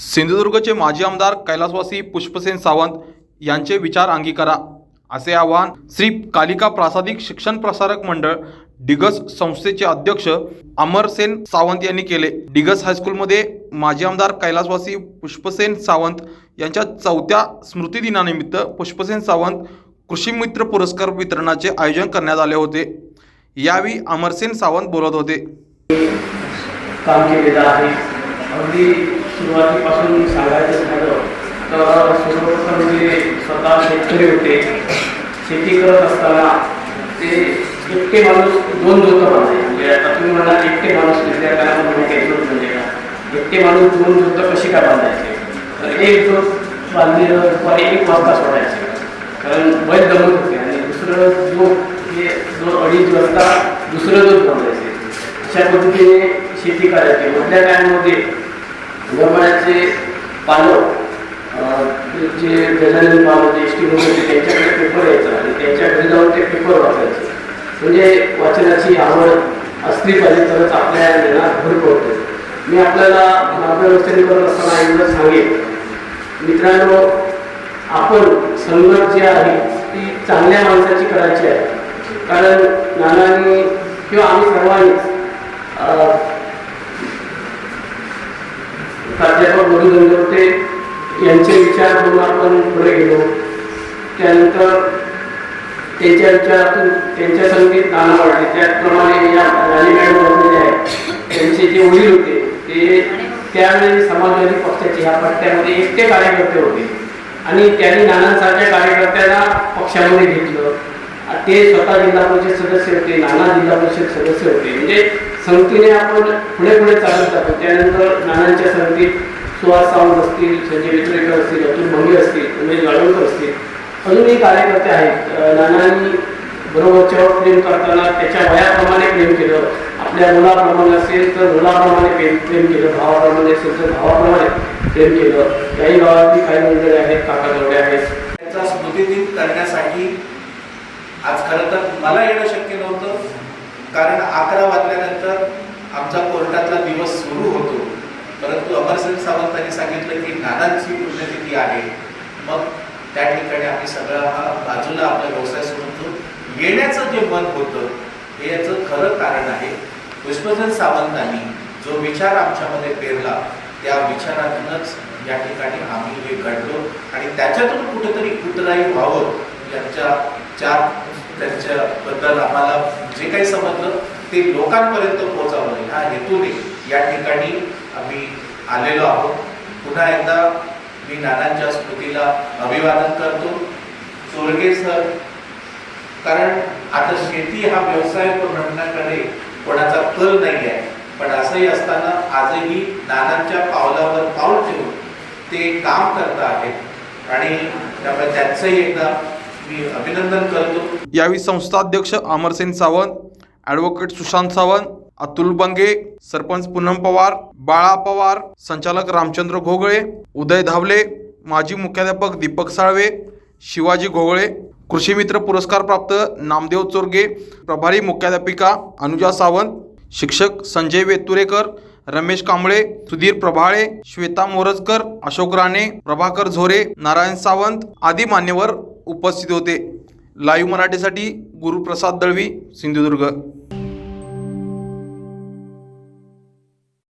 सिंधुदुर्गचे माजी आमदार कैलासवासी पुष्पसेन सावंत यांचे विचार अंगीकारा. असे आवाहन श्री कालिका प्रासादिक शिक्षण प्रसारक मंडळ डिगस संस्थेचे अध्यक्ष अमरसेन सावंत यांनी केले. डिगस हायस्कूलमध्ये माजी आमदार कैलासवासी पुष्पसेन सावंत यांच्या चौथ्या स्मृतिदिनानिमित्त पुष्पसेन सावंत कृषी मित्र पुरस्कार वितरणाचे आयोजन करण्यात आले होते. यावेळी अमरसेन सावंत बोलत होते. काम केलेलं आहे. अगदी सुरुवातीपासून सांगायचं झालं तर सर्वप्रथम जे स्वतः शेतकरी होते शेती करत असताना ते एकटे माणूस दोन जोतं बांधायचे म्हणजे आता तुम्ही म्हणा एकटे माणूस विद्या करा म्हणून काही जोत म्हणजे का? एकटे माणूस दोन जोतं कशी काय बांधायचे? तर एक जोत बांधले दुपारी एक वाजता सोडायचे. कारण बैल दमत होते आणि दुसरं जो हे दोन अडीच वाजता दुसरं जोत बांधायचे. अशा पद्धतीने शेती करायची. मधल्या टायममध्ये गव्हाचे पालक जे गजानन पाल होते एस टी होते त्यांच्याकडे पेपर यायचा आणि त्यांच्या घरी जाऊन ते पेपर वाचायचे. म्हणजे वाचनाची आवड असली पाहिजे तरच आपल्या ज्ञानात भर पडतो. मी आपल्याला मार्गदर्शन करत असताना एवढं सांगेन. मित्रांनो आपण संघर्ष जी आहे ती चांगल्या माणसाची करायची आहे. कारण नानांनी किंवा आम्ही सर्वांनीच अं, प्राध्यापक यांचे विचार घेऊन आपण पुढे गेलो. त्यानंतर त्यांच्या विचारातून त्यांच्या संगीत नाना वाढले. त्याचप्रमाणे या राणी मॅडम आहे. त्यांचे जे वडील होते ते त्यावेळी समाजवादी पक्षाचे ह्या पट्ट्यामध्ये एकटे कार्यकर्ते होते. आणि त्यांनी नानांसारख्या कार्यकर्त्यांना पक्षामध्ये घेतलं. ते स्वतः जिल्हा परिषद सदस्य होते नाना जिल्हा परिषद सदस्य होते. म्हणजे संगतीने आपण पुढे पुढे चालत जातो त्यानंतर नानांच्या संगतीत सुहास सावंत असतील संजय विचरेकर असतील अतुल भंगे असतील उमेश गाडवकर असतील अजूनही कार्यकर्ते आहेत. नानांनी बरोबरच्यावर प्रेम करताना त्याच्या वयाप्रमाणे प्रेम केलं. आपल्या मुलाप्रमाणे असेल तर मुलाप्रमाणे प्रेम प्रेम केलं. भावाप्रमाणे असेल तर भावाप्रमाणे प्रेम केलं. याही गावातली काही मंडळी आहेत काका जोडे आहेत. त्यांचा स्मृतिदिन करण्यासाठी आज खरं तर मला येणं शक्य नव्हतं. कारण अकरा वाजल्यानंतर आमचा कोर्टातला दिवस सुरू होतो. परंतु अमरसिंग सावंतांनी सांगितलं की नानांची पुण्यतिथी आहे. मग त्या ठिकाणी आम्ही सगळा हा बाजूला आपला व्यवसाय सोडतो येण्याचं जे मन होतं हे याचं खरं कारण आहे. पुष्पजन सावंतांनी जो विचार आमच्यामध्ये पेरला त्या विचारातूनच या ठिकाणी आम्ही हे घडलो. आणि त्याच्यातून कुठेतरी कुठलाही व्हावं यांच्या चार त्यांच्याबद्दल आम्हाला जे काही समजलं ते लोकांपर्यंत पोहोचावं ह्या हेतूने या ठिकाणी आम्ही आलेलो आहोत. पुन्हा एकदा मी नानांच्या स्मृतीला अभिवादन करतो. चोरगे सर कारण आता शेती हा व्यवसाय म्हणण्याकडे कोणाचा कल नाही आहे. पण असंही असताना आजही नानांच्या पावलावर पाऊल ठेवून ते काम करत आहेत. आणि त्यामुळे त्यांचंही एकदा मी अभिनंदन करतो. यावेळी संस्थाध्यक्ष अमरसेन सावंत ॲडव्होकेट सुशांत सावंत अतुल बंगे सरपंच पूनम पवार बाळा पवार संचालक रामचंद्र घोगळे उदय धावले माजी मुख्याध्यापक दीपक साळवे शिवाजी घोगळे कृषी मित्र पुरस्कार प्राप्त नामदेव चोरगे प्रभारी मुख्याध्यापिका अनुजा सावंत शिक्षक संजय वेतुरेकर रमेश कांबळे सुधीर प्रभाळे श्वेता मोरजकर अशोक राणे प्रभाकर झोरे नारायण सावंत आदी मान्यवर उपस्थित होते. लाईव्ह मराठीसाठी गुरुप्रसाद दळवी सिंधुदुर्ग.